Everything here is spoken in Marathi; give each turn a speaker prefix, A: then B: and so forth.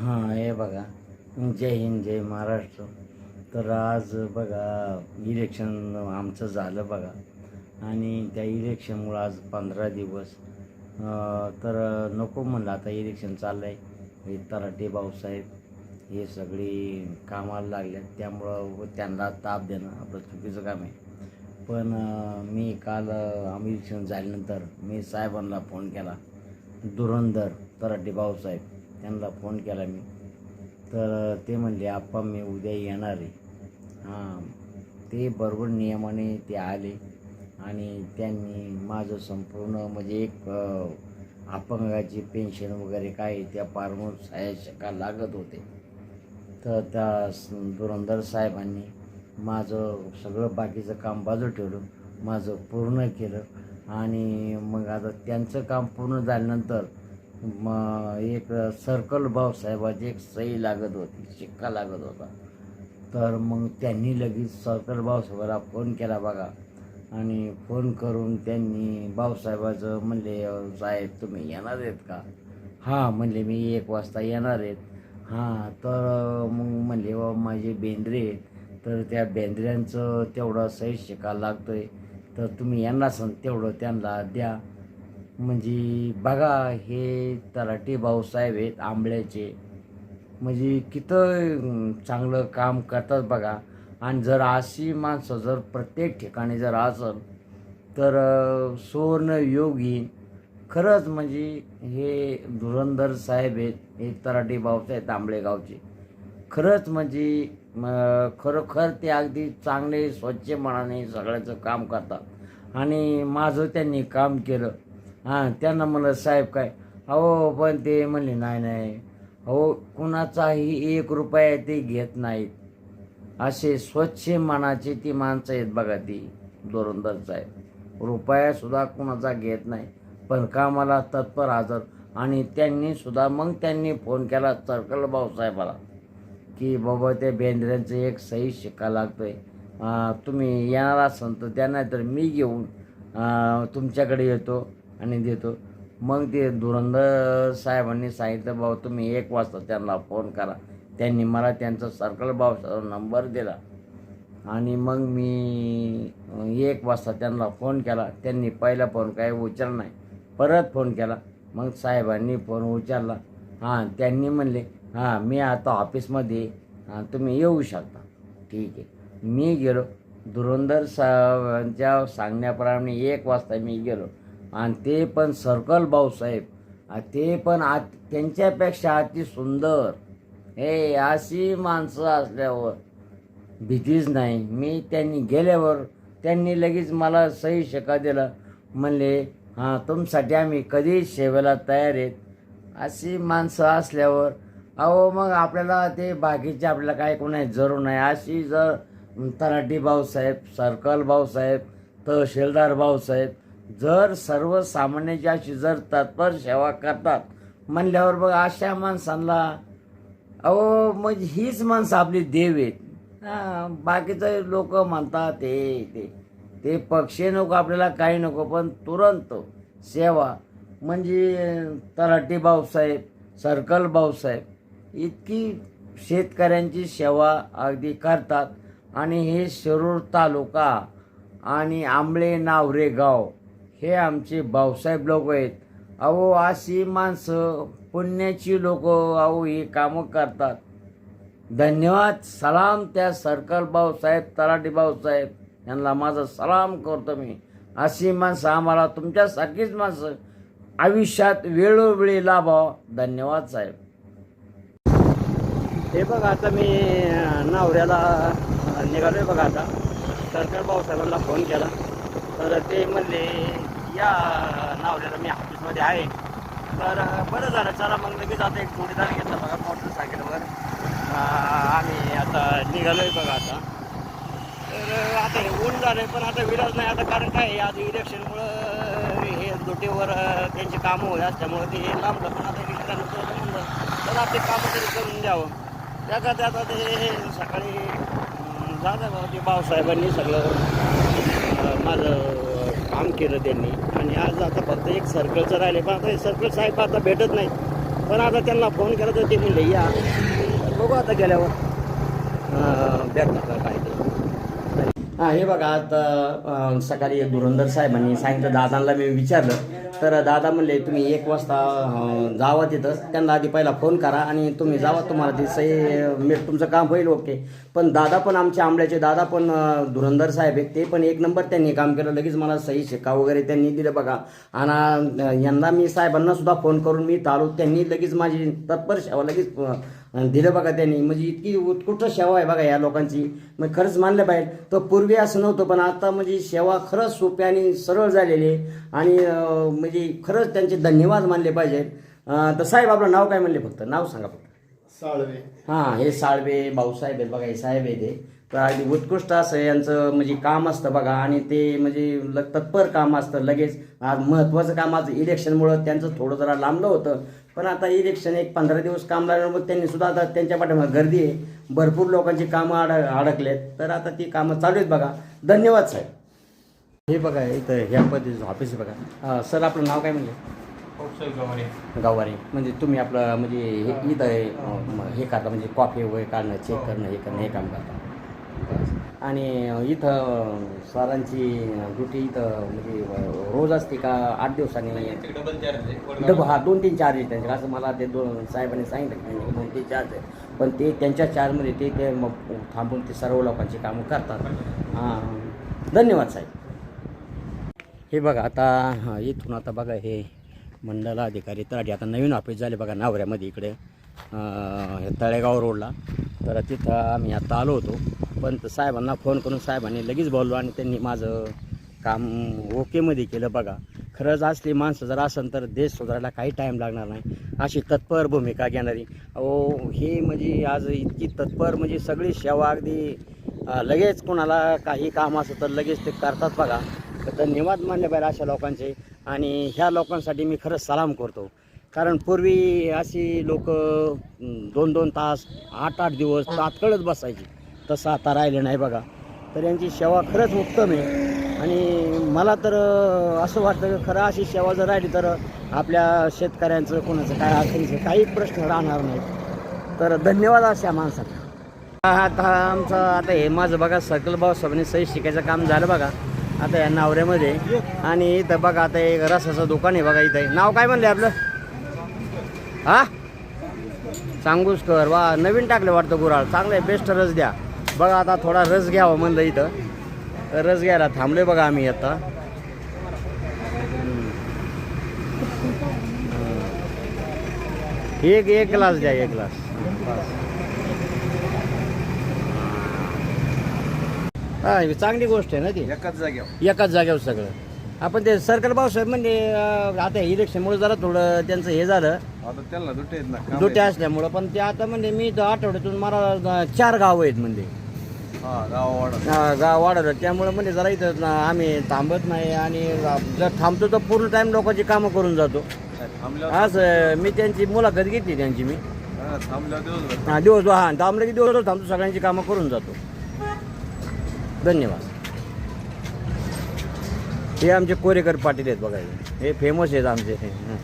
A: हां हे बघा. जय हिंद जय महाराष्ट्र. तर आज बघा इलेक्शन आमचं झालं बघा. आणि त्या इलेक्शनमुळं आज पंधरा दिवस. तर नको म्हणलं आता इलेक्शन चाललं आहे हे तराटे भाऊसाहेब हे सगळी कामाला लागल्यात. त्यामुळं त्यांना ताप देणं आपलं चुकीचं काम आहे. पण मी काल आम्ही इलेक्शन झाल्यानंतर मी साहेबांना फोन केला. धुरंधर तराटे भाऊसाहेब. त्यांना फोन केला मी. तर ते म्हणले आप्पा मी उद्या येणार आहे. हां ते बरोबर नियमाने ते आले आणि त्यांनी माझं संपूर्ण म्हणजे एक अपंगाची पेन्शन वगैरे काय आहे, त्या पारमोर सहाय्या लागत होते. तर त्या धुरंधर साहेबांनी माझं सगळं बाकीचं काम बाजू ठेवलं माझं पूर्ण केलं आणि मग आता त्यांचं काम पूर्ण झाल्यानंतर मग एक सर्कल भाऊसाहेबाची एक सही लागत होती शिक्का लागत होता. तर मग त्यांनी लगेच सर्कल भाऊसाहेबाला फोन केला बघा. आणि फोन करून त्यांनी भाऊसाहेबाचं म्हणले साहेब तुम्ही येणार आहेत का? हां म्हणले मी एक वाजता येणार आहेत. हां तर मग म्हणले "वा, माझे बेंद्रे आहेत तर त्या बेंद्र्यांचं तेवढं सही शिका लागतो आहे तर तुम्ही यांना सांग तेवढं त्यांना द्या. म्हणजे बघा हे तराटे भाऊसाहेब आहेत आंबळ्याचे. म्हणजे कितं चांगलं काम करतात बघा. आणि जर अशी माणसं जर प्रत्येक ठिकाणी जर असल तर अ, सुवर्ण खरंच म्हणजे हे धुरंधर साहेब आहेत हे तराटे भाऊसाहेब आंबळेगावचे. खरंच म्हणजे खरोखर ते अगदी चांगले स्वच्छ मनाने सगळ्याचं काम करतात. आणि माझं त्यांनी काम केलं. हां त्यांना म्हणलं साहेब काय? अहो पण ते म्हणले नाही नाही. अहो कुणाचाही एक रुपया ते घेत नाहीत. असे स्वच्छ मनाचे ती माणसं आहेत बघा ती धोरंदर साहेब. रुपयासुद्धा कुणाचा घेत नाही पण कामाला तत्पर हजर. आणि त्यांनी सुद्धा मग त्यांनी फोन केला सर्कल भाऊसाहेबाला की बाबा त्या बेंद्र्यांचं एक सही शिक्का लागतो आहे तुम्ही येणार असाल तर त्यांना तर मी घेऊन तुमच्याकडे येतो. आणि देतो. मग ते धुरंधर साहेबांनी सांगितलं भाऊ तुम्ही एक वाजता त्यांना फोन करा. त्यांनी मला त्यांचा सर्कल भाऊ नंबर दिला. आणि मग मी एक वाजता त्यांना फोन केला. त्यांनी पहिला फोन काही उचलला नाही. परत फोन केला. मग साहेबांनी फोन उचलला. हां त्यांनी म्हणले हां मी आता ऑफिसमध्ये हां तुम्ही येऊ शकता. ठीक आहे. मी गेलो. धुरंधर साहेबांच्या सांगण्याप्रमाणे एक वाजता मी गेलो. आणि ते पण सर्कल भाऊसाहेब ते पण आत त्यांच्यापेक्षा अति सुंदर. हे अशी माणसं असल्यावर भीतीच नाही. मी त्यांनी गेल्यावर त्यांनी लगेच मला सही शिका दिला. म्हणले हां तुमसाठी आम्ही कधी सेवेला तयार आहेत? अशी माणसं असल्यावर अहो मग आपल्याला ते बाकीचे आपल्याला काय कोणाही जरूर नाही. अशी जर तराटी भाऊसाहेब सर्कल भाऊसाहेब तहसीलदार भाऊसाहेब जर सर्वसामान्याच्याशी जर तत्पर सेवा करतात म्हणल्यावर बघ अशा माणसांना अहो म्हणजे हीच माणसं आपली देव आहेत. बाकीचे लोक म्हणतात ते ते ते पक्षी नको आपल्याला काही नको पण तुरंत सेवा. म्हणजे तलाठी भाऊसाहेब सर्कल भाऊसाहेब इतकी शेतकऱ्यांची सेवा अगदी करतात. आणि हे शिरूर तालुका आणि आंबळे नावरे गाव हे आमचे भाऊसाहेब लोक आहेत. अहो अशी माणसं पुण्याची लोक अहो ही कामं करतात. धन्यवाद सलाम त्या सर्कल भाऊसाहेब तलाठी भाऊसाहेब. यांना माझा सलाम करतो मी. अशी माणसं आम्हाला तुमच्यासारखीच माणसं. आयुष्यात वेळोवेळी लाभाव धन्यवाद साहेब. हे बघा आता मी नवऱ्याला अं, निघालोय बघा आता. सरकार भाऊसाहेबांना फोन केला. तर ते म्हणले या नावल्याला मी ऑफिसमध्ये आहे. तर बरं झालं चला मग लगेच आता एक जोडीदार घेतला बघा मोटरसायकलवर आम्ही आता आहे बघा आता. तर आता हे ऊन झालं पण आता विराज नाही आता कारण काय आज इलेक्शनमुळं हे दुटीवर त्यांची कामं होत असल्यामुळं ते लांबलं पण आता इलेक्शनचं म्हणलं तर आपले कामं तरी करून द्यावं. त्याचा त्याचा ते सकाळी झालं बा ते भाऊसाहेबांनी सगळं. माझं काम केलं त्यांनी. आणि आज आता फक्त एक सर्कलचं राहिले. पण आता हे सर्कल साहेब आता भेटत नाही पण आता त्यांना फोन केला तर ते म्हणले या. बघू आता गेल्यावर. भेटणार का काय ते. हा हे बघा आता सकाळी एक धुरंधर साहेबांनी सांगितलं दादांना मी विचारलं तर दादा म्हणले तुम्ही एक वाजता जावा तिथं. त्यांना आधी पहिला फोन करा आणि तुम्ही जावा. तुम्हाला ते सही मी तुमचं काम होईल ओके पण दादा पण आमचे आंबल्याचे दादा पण धुरंधर साहेब आहेत. ते पण एक नंबर त्यांनी काम केलं. लगेच मला सही शिक्का वगैरे त्यांनी दिलं बघा. आणि यांना मी साहेबांना सुद्धा फोन करून मी आलो त्यांनी लगेच माझी तत्पर सेवा लगेच अं, दिलं बघा त्यांनी. म्हणजे इतकी उत्कृष्ट सेवा आहे बघा या लोकांची. मग खरंच मानलं पाहिजे. तर पूर्वी असं नव्हतं पण आता म्हणजे सेवा खरंच सोपी आणि सरळ झालेली आहे. आणि म्हणजे खरंच त्यांचे धन्यवाद मानले पाहिजे अं, तर साहेब आपलं नाव काय म्हणले फक्त? नाव सांगा फक्त.
B: साळवे.
A: हां हे साळवे भाऊसाहेब आहेत बघा हे साहेब आहे अगदी उत्कृष्ट असं यांचं म्हणजे काम असतं बघा. आणि ते म्हणजे ल- तत्पर काम असतं लगेच. आज महत्त्वाचं काम आज इलेक्शनमुळं त्यांचं थोडं जरा लांबलं होतं. पण आता इलेक्शन एक पंधरा दिवस काम लागल्यामुळे त्यांनी सुद्धा आता त्यांच्या पाठीमागे गर्दी आहे. भरपूर लोकांची कामं अड अडकलेत. तर आता ती कामं चालू आहेत बघा. धन्यवाद साहेब. हे बघा इथं ह्या पद्धतीचं ऑफिस बघा. अं, सर आपलं नाव काय म्हणजे? गाववारी म्हणजे तुम्ही आपलं म्हणजे हे इथं आहे, अं, म- हे करता. म्हणजे कॉफी वगैरे काढणं चेक करणं हे करणं हे काम करता. आणि इथं अं, सरांची ड्युटी इथं म्हणजे रोज असते का आठ दिवसांनी? डब हा दोन तीन चार्ज आहे त्यांचे. असं मला ते दोन साहेबांनी सांगितलं दोन तीन चार्ज आहे. पण ते त्यांच्या चार्जमध्ये ते ते मग थांबून ते सर्व लोकांची कामं करतात. हां. धन्यवाद साहेब. हे बघा आता इथून आता बघा हे मंडल अधिकारी तळाडी आता नवीन ऑफिस झाले बघा नावऱ्यामध्ये इकडे हे तळेगाव रोडला तर तिथं आम्ही आता आलो होतो. पण साहेबांना फोन करून साहेबांनी लगेच बोललो आणि त्यांनी माझं काम ओकेमध्ये केलं बघा. खरंच असली माणसं जर असेल तर देश सुधारायला काही टाईम लागणार नाही. अशी तत्पर भूमिका घेणारी. अहो हे म्हणजे आज इतकी तत्पर म्हणजे सगळी सेवा अगदी लगेच कोणाला काही काम असं तर लगेच ते करतात बघा. तर धन्यवाद मानले पाहिजे अशा लोकांचे. आणि ह्या लोकांसाठी मी खरंच सलाम करतो. कारण पूर्वी अशी लोक दोन दोन तास आठ आठ दिवस तात्कळच बसायची. तसं आता राहिलं नाही बघा. तर यांची सेवा खरंच उत्तम आहे. आणि मला तर असं वाटतं की खरं अशी सेवा जर राहिली तर आपल्या शेतकऱ्यांचं कोणाचं काय अखेरीचं काही प्रश्न राहणार नाही तर धन्यवाद अशा माणसाला आता आमचं आता हे माझं बघा सर्कल भाऊ साहेबांनी सही शिकायचं काम झालं बघा. आता या नावऱ्यामध्ये. आणि इथं बघा आता एक रसाचं दुकान आहे बघा इथं. नाव काय म्हणलं आपलं? हा? सांगूस कर. वा नवीन टाकलं वाटतं गुराळ. चांगलं आहे बेस्ट रस द्या. बघा आता थोडा रस घ्यावा म्हणलं इथं. तर रस घ्यायला थांबलोय बघा आम्ही आता. एक एक ग्लास द्या एक ग्लास. हा चांगली गोष्ट आहे ना ती.
B: एकाच जाग्यावर
A: एकाच जागेवर सगळं. आपण ते सर्कल भाऊसाहेब म्हणजे आता इलेक्शनमुळे जरा थोडं त्यांचं हे झालं.
B: आता त्यांना दुटे
A: दुट्या असल्यामुळं पण ते आता म्हणजे मी तर आठवड्यातून मला चार गाव आहेत म्हणजे.
B: हा
A: गाव वाढवलं त्यामुळं म्हणजे जरा इथं ना- आम्ही थांबत नाही आणि जर थांबतो तर पूर्ण टाईम लोकांची कामं करून जातो.
B: थांबल्यावर
A: आज अं, मी त्यांची मुलाखत घेतली त्यांची मी.
B: हा,
A: हा दिवस हा थांबलं की दिवस थांबतो सगळ्यांची कामं करून जातो. धन्यवाद. हे आमचे कोरेकर पाटील आहेत बघा हे. फेमस आहेत आमचे. हं.